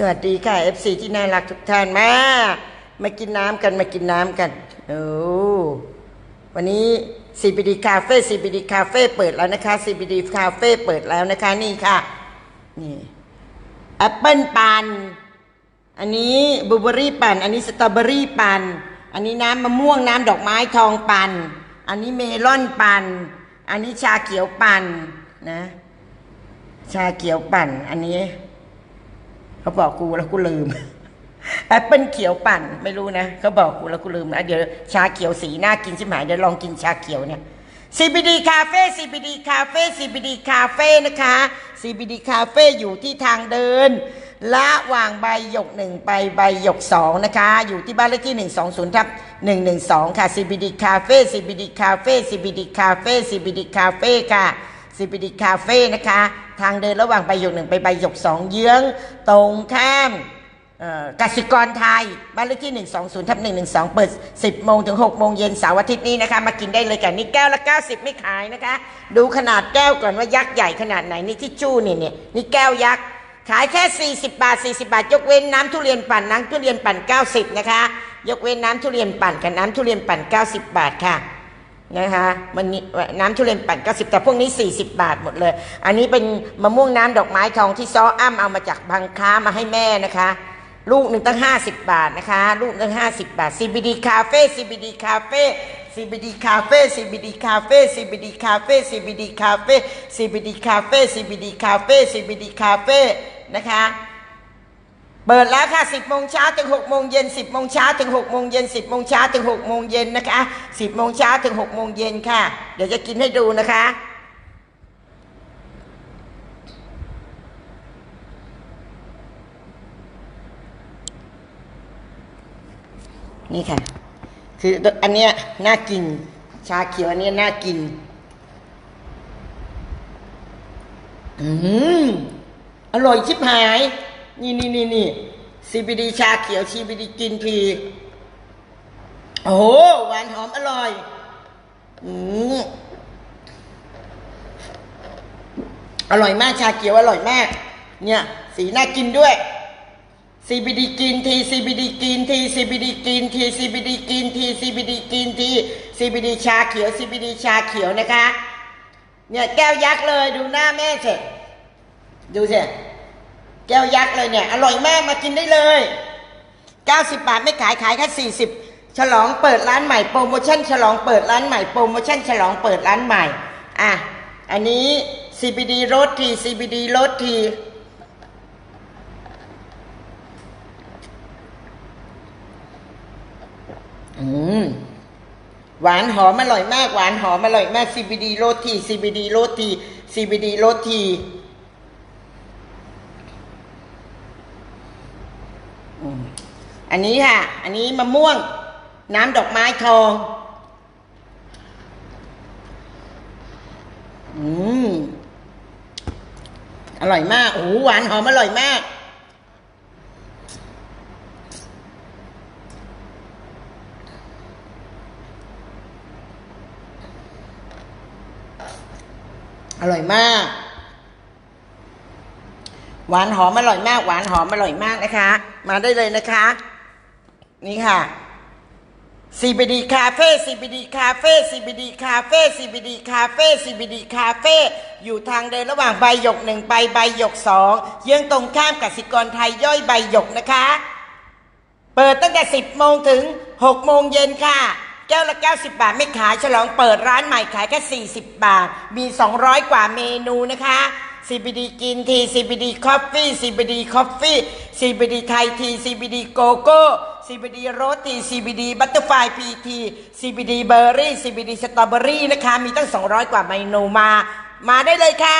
สวัสดีค่ะ FC ที่น่ารักทุกท่านมา มากินน้ำกันมากินน้ำกันโอ้วันนี้ CBD Cafe CBD Cafe เปิดแล้วนะคะ CBD Cafe เปิดแล้วนะคะนี่ค่ะนี่แอปเปิลปันอันนี้บลูเบอรี่ปันอันนี้สตรอเบอรี่ปันอันนี้น้ำมะม่วงน้ำดอกไม้ทองปันอันนี้เมลอนปันอันนี้ชาเขียวปันนะ ชาเขียวปั่นอันนี้ เขาบอกกูแล้วกูลืมแอปเปิลเขียวปั่นไม่รู้นะเขาบอกกูแล้วกูลืมนะเดี๋ยวชาเขียวสีน่ากินใช่ไหมเดี๋ยวลองกินชาเขียวเนี่ย CBD Cafe CBD Cafe CBD Cafe นะคะ CBD Cafe อยู่ที่ทางเดินละวางใบหยกหนึ่งไปใบหยกสองนะคะ อยู่ที่บ้านเลขที่ 120ทับ112 ค่ะ CBD Cafe CBD Cafe CBD Cafe CBD Cafe ค่ะ CBD Cafe นะคะ ทางเดินระหว่างใบหยกหนึ่งไปใบหยกสองเยื้อง ตรงข้ามกสิกรไทย บ้านเลขที่ 120ทับ112 เปิด 10 โมงถึง 6 โมงเย็นเสาร์อาทิตย์นี้นะคะ มากินได้เลยกันนี่แก้วละ 90 ไม่ขายนะคะ ดูขนาดแก้วก่อนว่ายักษ์ใหญ่ขนาดไหน นี่ที่จู้นี่เนี่ยนี่แก้วยักษ์ ขายแค่ 40 บาท 40 บาท ยกเว้นน้ำทุเรียนปั่นน้ำทุเรียนปั่น 90 นะคะ ยกเว้นน้ำทุเรียนปั่นกับน้ำทุเรียนปั่น 90 บาทค่ะ นะคะมันน้ำทุเรียนปั่น90 แต่พวกนี้ 40 บาทหมดเลย อันนี้เป็นมะม่วงน้ำดอกไม้ทองที่ซ้ออ้ำเอามาจากบางค้ามาให้แม่นะคะ ลูกหนึ่งตั้ง 50 บาทนะคะ ลูกตั้ง50 บาท CBD Cafe CBD Cafe CBD Cafe CBD Cafe CBD Cafe CBD Cafe CBD Cafe CBD Cafe CBD Cafe นะคะ เปิดแล้วค่ะ 10โมงเช้าถึง6โมงเย็น10โมงเช้าถึง6โมงเย็น10โมงเช้าถึง6โมงเย็นนะคะ 10โมงเช้าถึง6โมงเย็นค่ะ เดี๋ยวจะกินให้ดูนะคะ นี่ค่ะ คืออันเนี้ยน่ากิน ชาเขียวอันเนี้ยน่ากิน อืมอร่อยชิบหาย นี่นี่นี่นี่ CBD ชาเขียว CBD กินทีโอ้โหหวานหอมอร่อย อืมอร่อยมากชาเขียวอร่อยมาก เนี่ย สีน่ากินด้วย CBD กินที CBD กินที CBD กินที CBD กินที CBD กินที CBD ชาเขียว CBD ชาเขียวนะคะ เนี่ยแก้วยักษ์เลยดูหน้าแม่เสร็จดูสิ แก้วยักษ์เลยเนี่ย อร่อยมากมากินได้เลย 90 บาทไม่ขายขายแค่40 ฉลองเปิดร้านใหม่โปรโมชั่นฉลองเปิดร้านใหม่โปรโมชั่นฉลองเปิดร้านใหม่ อะ อันนี้ CBD รสที CBD รสทีอืมหวานหอมอร่อยมาก หวานหอมอร่อยมาก CBD โรตี CBD โรตี CBD โรตีอืม อันนี้ค่ะ อันนี้มะม่วง น้ำดอกไม้ทอง อืม อร่อยมาก โอ้หวานหอมอร่อยมาก อร่อยมาก หวานหอมอร่อยมาก หวานหอมอร่อยมากนะคะ มาได้เลยนะคะ นี่ค่ะ CBD Cafe CBD Cafe CBD Cafe CBD Cafe CBD Cafe อยู่ทางเดินระหว่างใบหยกหนึ่งไปใบหยกสองเยื้องตรงข้ามกสิกรไทยย่อยใบหยกนะคะ เปิดตั้งแต่ 10 โมงถึง 6 โมงเย็นค่ะ แก้วละ 90 บาทไม่ขายฉลองเปิดร้านใหม่ขายแค่ 40 บาท มี 200 กว่าเมนูนะคะ CBD กินที CBD Coffee CBD Coffee CBD ไทยที CBD โกโก้ CBD โรตี CBD บัตเตอร์ไฟพีที CBD เบอร์รี่ CBD สตรอเบอรี่นะคะ มีตั้ง 200 กว่าเมนูมา มาได้เลยค่ะ